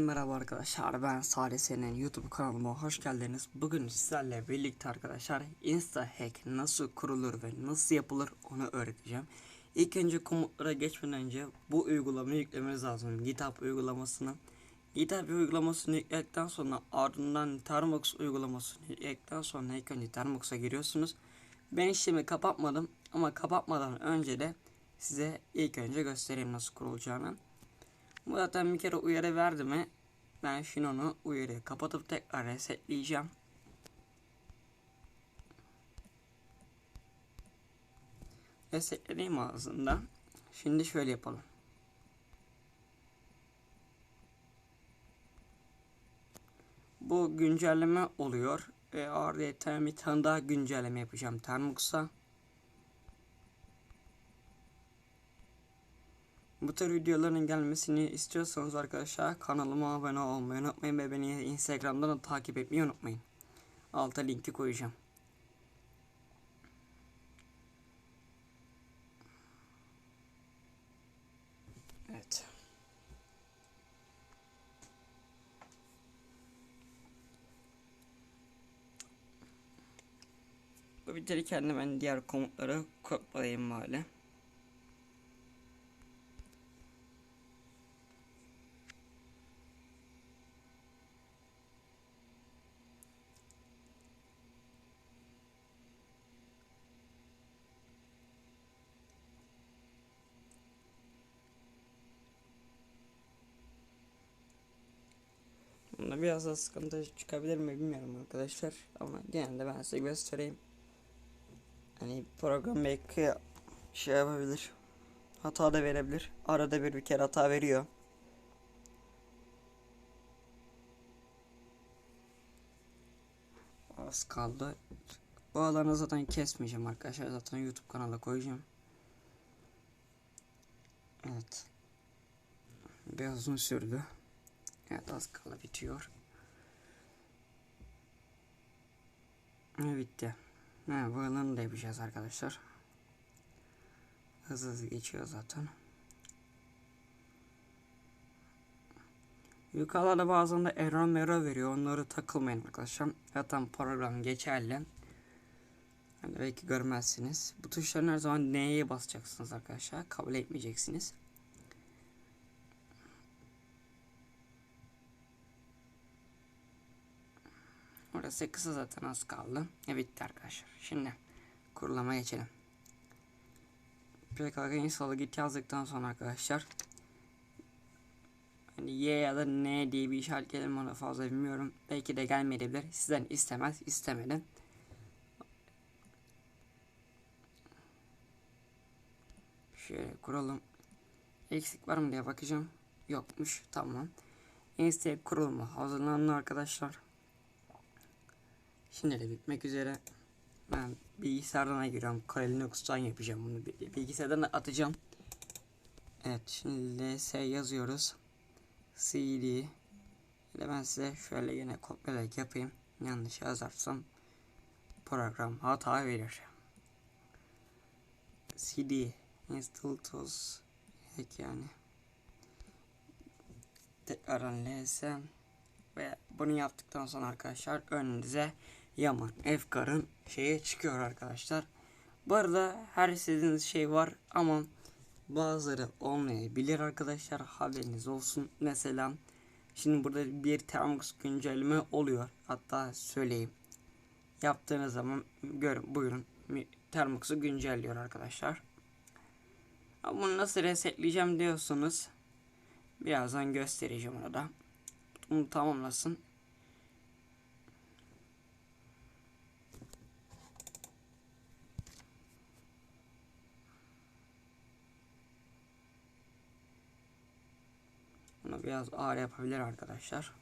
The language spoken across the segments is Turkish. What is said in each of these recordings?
Merhaba arkadaşlar ben Salih senin YouTube kanalıma hoş geldiniz. Bugün sizlerle birlikte arkadaşlar Insta hack nasıl kurulur ve nasıl yapılır onu öğreteceğim. İlk önce komutlara geçmeden önce bu uygulamayı yüklemeniz lazım. GitHub uygulamasını. GitHub uygulamasını yükledikten sonra ardından Termox uygulamasını yükledikten sonra ilk önce Termox'a giriyorsunuz. Ben işlemi kapatmadım ama kapatmadan önce de size ilk önce göstereyim nasıl kurulacağını. Bu zaten bir kere uyarı verdi mi ben şimdi onu uyarıyı kapatıp tekrar resetleyeceğim. Resetlediğim ağzında. Şimdi şöyle yapalım. Bu güncelleme oluyor. Ve ardından bir tane daha güncelleme yapacağım Termux'a. Bu tür videoların gelmesini istiyorsanız arkadaşlar kanalıma abone olmayı unutmayın ve beni Instagram'dan da takip etmeyi unutmayın. Alta linki koyacağım. Evet. Bu bitirirken de ben diğer komutları kopyalayayım bari. Biraz da sıkıntı çıkabilir mi bilmiyorum arkadaşlar. Ama genelde ben size göstereyim. Hani program belki şey yapabilir. Hata da verebilir. Arada bir bir kere hata veriyor. Az kaldı. Bu alanı zaten kesmeyeceğim arkadaşlar. Zaten YouTube kanala koyacağım. Evet. Biraz uzun sürdü. Evet az kala bitiyor. Ne bitti. Bu alanı da yapacağız arkadaşlar. Hızlı hızlı geçiyor zaten. Yukarıda bazen de error merror veriyor. Onları takılmayın arkadaşlar. Zaten program geçerli. Yani belki görmezsiniz. Bu tuşların her zaman N'ye basacaksınız arkadaşlar. Kabul etmeyeceksiniz. Orası kısa zaten az kaldı. E arkadaşlar. Şimdi kurulama geçelim. PKK install'a git yazdıktan sonra arkadaşlar hani Y ya da N diye bir işaret gelir mi onu fazla bilmiyorum. Belki de gelmeyebilir. Sizden istemez. istemedim. Şöyle kuralım. Eksik var mı diye bakacağım. Yokmuş. Tamam. Insta kurulma hazırlandı arkadaşlar. Şimdi de bitmek üzere. Ben bilgisayardan giriyorum. Kali Linux'tan yapacağım bunu. Bilgisayardan atacağım. Evet şimdi ls yazıyoruz. cd ile ben size şöyle yine kopyalayarak yapayım. Yanlış yazarsam program hata verir. cd install tools hack yani. Tekrardan ls ve bunu yaptıktan sonra arkadaşlar önünüze Yaman Efkar'ın şeye çıkıyor arkadaşlar. Bu arada her istediğiniz şey var ama bazıları olmayabilir arkadaşlar haberiniz olsun. Mesela şimdi burada bir Termux güncelleme oluyor. Hatta söyleyeyim. Yaptığınız zaman görün buyurun Termux'u güncelliyor arkadaşlar. Ama bunu nasıl resetleyeceğim diyorsunuz. Birazdan göstereceğim onu da. Bunu tamamlasın. Bunu biraz ağır yapabilir arkadaşlar.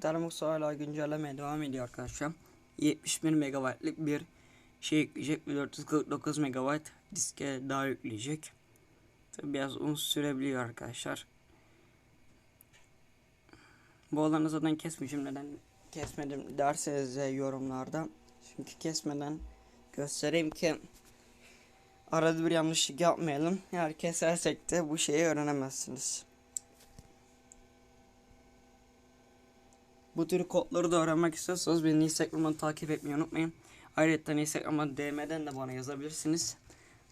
Termux hala güncellemeye devam ediyor arkadaşlar. 71 MB'lık bir şey yükleyecek ve 449 MB diske daha yükleyecek. Tabi biraz uzun sürebiliyor arkadaşlar. Bu olanı zaten kesmişim. Neden kesmedim derseniz de yorumlarda. Çünkü kesmeden göstereyim ki arada bir yanlışlık yapmayalım. Eğer kesersek de bu şeyi öğrenemezsiniz. Bu tür kodları da öğrenmek istiyorsanız beni Instagram'dan takip etmeyi unutmayın. Ayrıca Instagram'dan DM'den de bana yazabilirsiniz.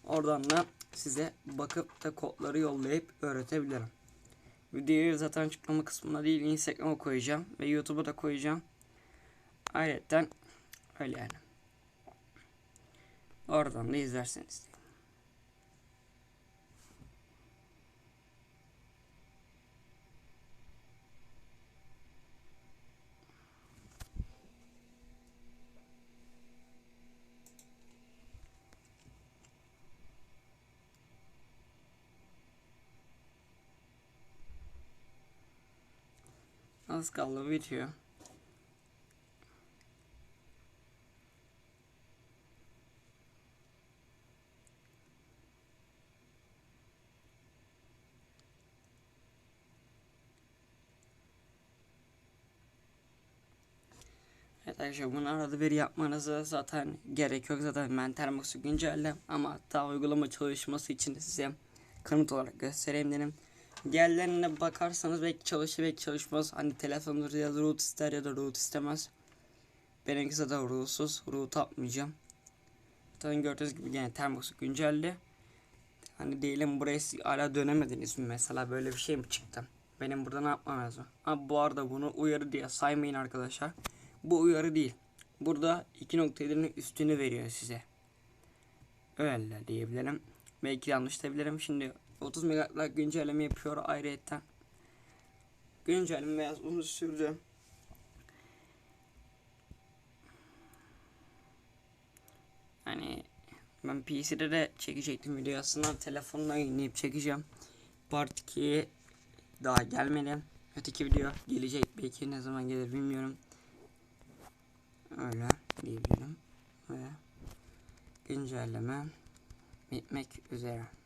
Oradan da size bakıp da kodları yollayıp öğretebilirim. Videoyu zaten açıklama kısmına değil Instagram'a koyacağım ve YouTube'a da koyacağım. Ayrıca öyle yani. Oradan da izlerseniz. Az kaldı bitiyor. Evet arkadaşlar bunu arada bir yapmanızı zaten gerek yok zaten ben Termox'u güncellem ama hatta uygulama çalışması için size kanıt olarak göstereyim dedim. Diğerlerine bakarsanız belki çalışır belki çalışmaz. Hani telefondur ya da root ister ya da root istemez. Benimki zaten rootsuz. Root atmayacağım. Zaten gördüğünüz gibi yine Termox'u güncelli. Hani diyelim buraya hala dönemediniz mi mesela böyle bir şey mi çıktı? Benim burada ne yapmam lazım? Ha bu arada bunu uyarı diye saymayın arkadaşlar. Bu uyarı değil. Burada 2.7'nin üstünü veriyor size. Öyle diyebilirim. Belki yanlış diyebilirim. Şimdi 30 megabayt güncelleme yapıyor ayrıyetten. Güncelleme biraz uzun sürdü. Hani ben PC'de de çekecektim videoyu aslında telefonla yayınlayıp çekeceğim. Part 2 daha gelmedi. Öteki video gelecek belki ne zaman gelir bilmiyorum. Öyle diyebilirim. Ve güncelleme bitmek üzere.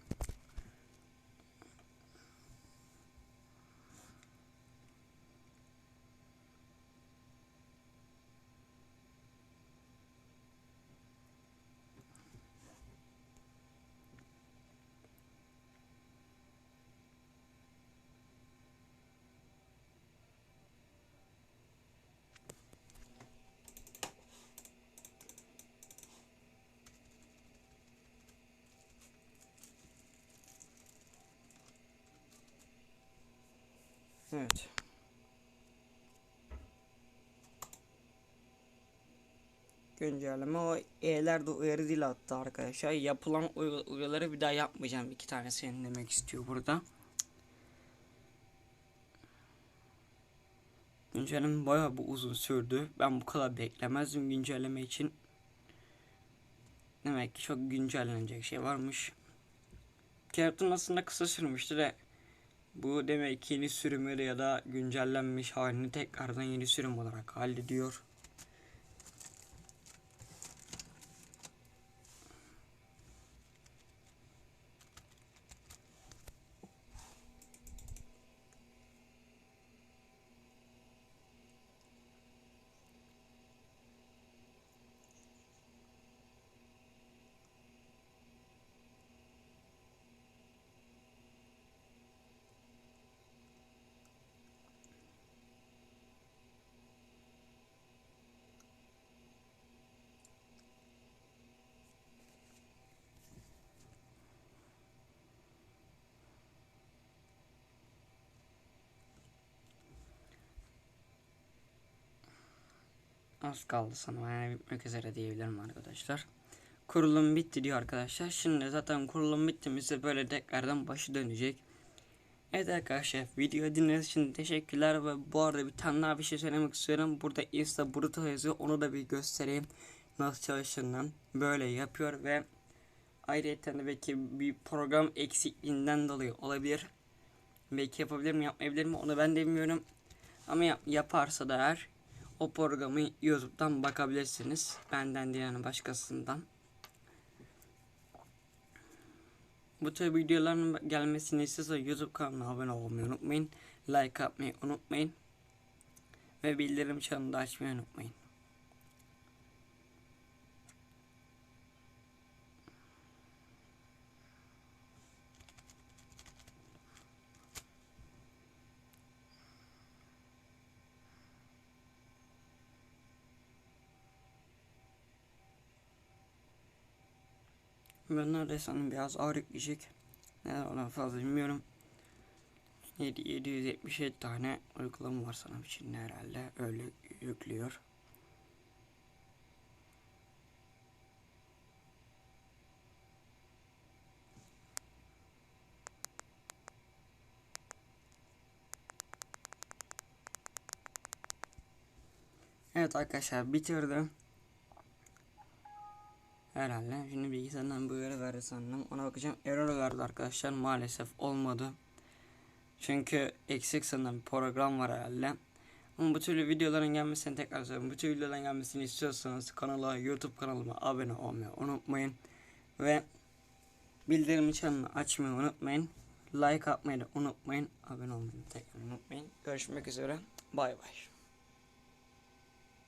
Evet. Güncelleme o E'ler de uyarı dil attı arkadaşlar. Yapılan uy- uyarıları bir daha yapmayacağım. iki tanesini demek istiyor burada. Güncelleme bayağı bu uzun sürdü. Ben bu kadar beklemezdim güncelleme için. Demek ki çok güncellenecek şey varmış. Kağıtın aslında kısa sürmüştü de bu demek yeni sürümü ya da güncellenmiş halini tekrardan yeni sürüm olarak hallediyor. Az kaldı sana yani bitmek üzere diyebilirim arkadaşlar. Kurulum bitti diyor arkadaşlar. Şimdi zaten kurulum bittiğimizde böyle tekrardan başı dönecek. Evet arkadaşlar video dinlediğiniz için teşekkürler ve bu arada bir tane daha bir şey söylemek istiyorum. Burada Insta Bruto yazıyor onu da bir göstereyim. Nasıl çalıştığından böyle yapıyor ve ayrıca de belki bir program eksikliğinden dolayı olabilir. Belki yapabilir mi yapmayabilir mi onu ben de bilmiyorum. Ama yap- yaparsa da eğer o programı YouTube'dan bakabilirsiniz. Benden değil yani başkasından. Bu tür videoların gelmesini istiyorsanız YouTube kanalına abone olmayı unutmayın. Like atmayı unutmayın. Ve bildirim çanını da açmayı unutmayın. Ben neredeyse hani biraz ağır yükleyecek. Neden ona fazla bilmiyorum. 7, 777 tane uygulama var sana içinde herhalde. Öyle yüklüyor. Evet arkadaşlar bitirdim. Herhalde. Şimdi bilgisayardan bu uyarı verdi sandım. Ona bakacağım. Error verdi arkadaşlar. Maalesef olmadı. Çünkü eksik sanırım bir program var herhalde. Ama bu türlü videoların gelmesini tekrar söylüyorum. Bu tür videoların gelmesini istiyorsanız kanala, YouTube kanalıma abone olmayı unutmayın. Ve bildirim çanını açmayı unutmayın. Like atmayı da unutmayın. Abone olmayı tekrar unutmayın. Görüşmek üzere. Bay bay.